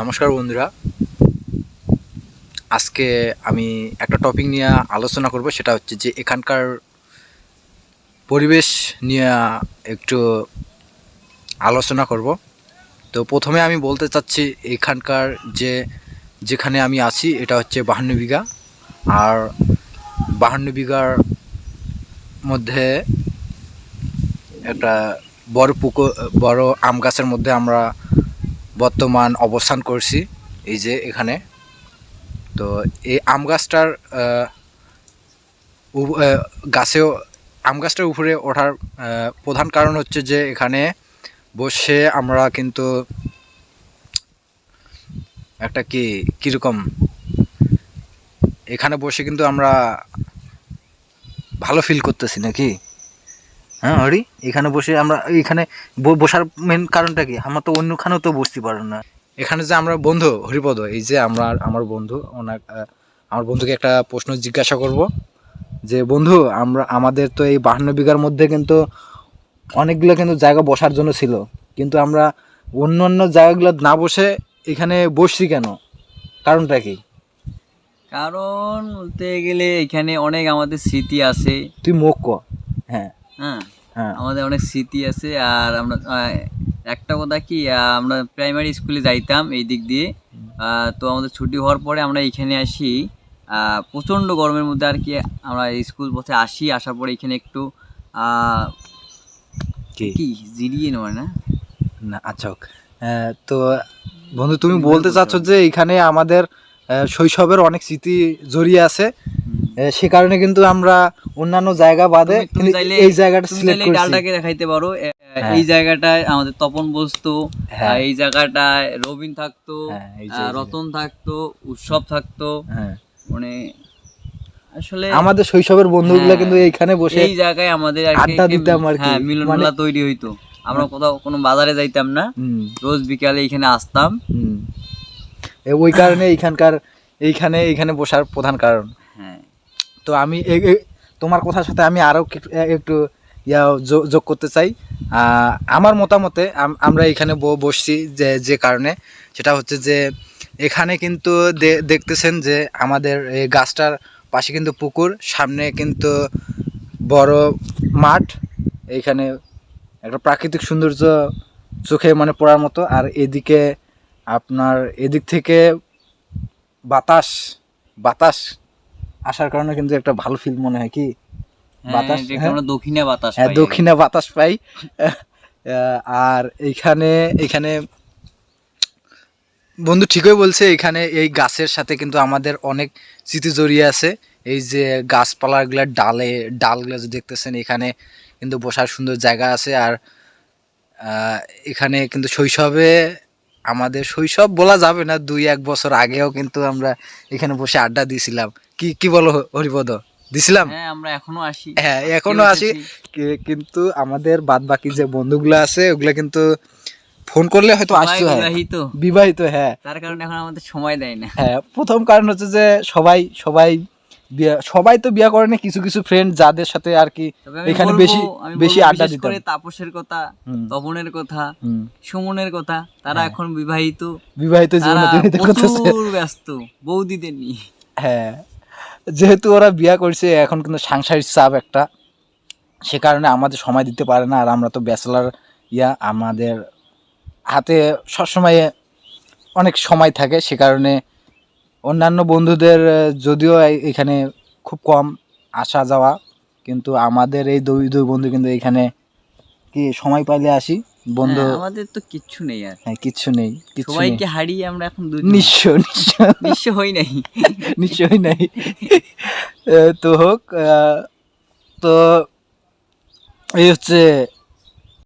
নমস্কার বন্ধুরা। আজকে আমি একটা টপিক নিয়ে আলোচনা করব, সেটা হচ্ছে যে এখানকার পরিবেশ নিয়ে একটু আলোচনা করব। তো প্রথমে আমি বলতে চাচ্ছি, এখানকার যে, যেখানে আমি আছি, এটা হচ্ছে বাহান্ন বিঘা। আর বাহান্ন বিঘার মধ্যে একটা বড় পুকুর, বড় আম গাছের মধ্যে আমরা বর্তমান অবস্থান করছি, এই যে এখানে। তো এই আম গাছটার গাছেও, আম গাছটার উপরে ওঠার প্রধান কারণ হচ্ছে যে এখানে বসে আমরা কিন্তু একটা কি, কীরকম, এখানে বসে কিন্তু আমরা ভালো ফিল করতেছি নাকি? হ্যাঁ হরি এখানে বসে আমরা এখানে ব- বসার মেন কারণটা কি? আমরা তো অন্যখানেও তো বসতে পারো না। এখানে যে আমরা বন্ধু হরিপদ এই যে আমরা আমার বন্ধু ওনার আমার বন্ধুকে একটা প্রশ্ন জিজ্ঞাসা করব যে বন্ধু আমরা আমাদের তো এই বাহান্ন বিঘার মধ্যে কিন্তু অনেকগুলো কিন্তু জায়গা বসার জন্য ছিল। কিন্তু আমরা অন্য অন্য জায়গাগুলো না বসে এখানে বসছি কেন? কারণটা কি? কারণ বলতে গেলে এখানে অনেক আমাদের স্মৃতি আছে। তুই মুখ ক। হ্যাঁ হ্যাঁ। আমাদের অনেক স্মৃতি আছে আর আমরা একটা কথা কি আমরা প্রাইমারি স্কুলে যাইতাম এই দিক দিয়ে। আহ, তো আমাদের ছুটি হওয়ার পরে আমরা এখানে আসি। আহ, প্রচণ্ড গরমের মধ্যে আর কি আমরা স্কুল পথে আসি। আসার পরে এখানে একটু আহ, কি? জিরিয়ে নেওয়া না? না আচ্ছা তো বন্ধু তুমি বলতে চাচ্ছ যে এখানে আমাদের শৈশবের অনেক স্মৃতি জড়িয়ে আছে। সে কারণে কিন্তু আমরা অন্যান্য জায়গা বাদে এই জায়গাটা সিলেক্ট করছি ডালটাকে দেখাইতে পারো হ্যাঁ। এই জায়গাটায় আমাদের তপন বসতো হ্যাঁ। এই জায়গাটায় রবিন থাকতো হ্যাঁ, রতন থাকতো উৎসব থাকতো। মানে আসলে আমাদের শৈশবের বন্ধুগুলো কিন্তু এইখানে বসে এই জায়গায় আমাদের আড্ডা দিতাম আর কি। হ্যাঁ মিলন মানে- মেলা তৈরি হইতো আমরা কোথাও কোনো বাজারে যাইতাম না হুম, রোজ বিকালে এখানে আসতাম হুম। ওই কারণে এইখানকার এইখানে এইখানে বসার প্রধান কারণ তো আমি তোমার কথার সাথে আমি আরও একটু ইয়া যোগ করতে চাই। আমার মতামতে আমরা এখানে বসছি যে যে কারণে। সেটা হচ্ছে যে, এখানে কিন্তু দেখতেছেন যে, আমাদের এই গাছটার পাশে কিন্তু পুকুর, সামনে কিন্তু বড় মাঠ। এইখানে একটা প্রাকৃতিক সৌন্দর্য চোখে মানে পড়ার মতো। আর এদিকে আপনার এদিক থেকে বাতাস বাতাস আসার কারণে কিন্তু একটা ভালো ফিল মনে হয় কি হ্যাঁ, বাতাস, হ্যাঁ। দক্ষিণে বাতাস হ্যাঁ। দক্ষিণে বাতাস পাই আর এইখানে এখানে বন্ধু ঠিকই বলছে এখানে এই গাছের সাথে কিন্তু আমাদের অনেক স্মৃতি জড়িয়ে আছে এই যে গাছপালাগুলোর ডালে ডালগুলো যে দেখতেছেন এখানে কিন্তু বসার সুন্দর জায়গা আছে আর আহ, এখানে কিন্তু শৈশবে আমাদের শৈশব বলা যাবে না দুই এক বছর আগেও কিন্তু আমরা এখানে বসে আড্ডা দিয়েছিলাম। কি কি বলো হরিপদ? দিছিলাম? হ্যাঁ আমরা এখনও আসি। হ্যাঁ এখনও আসি। কিন্তু আমাদের বাদ বাকি যে বন্ধুগুলো আছে ওগুলো কিন্তু ফোন করলে হয়তো আসতে হয়। বিবাহিত। বিবাহিত হ্যাঁ। তার কারণে এখন আমাদের সময় দেয় না। হ্যাঁ প্রথম কারণ হচ্ছে যে সবাই সবাই বিয়া- সবাই তো বিয়া করে না কিছু কিছু ফ্রেন্ড যাদের সাথে আর কি এখানে বেশি বেশি আড্ডা দিতাম করে তাপসের কথা তপনের কথা সুমনের কথা তারা হ্যাঁ। এখন বিবাহিত। বিবাহিত জীবন অতিবাহিত করতেছে ব্যস্ত বৌদিদের নিয়ে। হ্যাঁ। যেহেতু ওরা বিয়া করছে এখন কিন্তু সাংসারিক চাপ একটা। সে কারণে আমাদের সময় দিতে পারে না আর আমরা তো ব্যাচেলার ইয়া আমাদের হাতে সবসময় অনেক সময় থাকে সে কারণে অন্যান্য বন্ধুদের যদিও এখানে খুব কম আসা যাওয়া কিন্তু আমাদের এই দুই দুই বন্ধু কিন্তু এখানে কি সময় পাইলে আসি? বন্ধু হ্যাঁ, আমাদের তো কিচ্ছু নেই আর। হ্যাঁ কিচ্ছু নেই নেই সবাইকে হারিয়ে আমরা এখন দুজন নিঃস্ব নিঃস্ব নিঃস্ব হই নাই। নিশ্চয়ই নাই। আহ, তো হোক তো এই হচ্ছে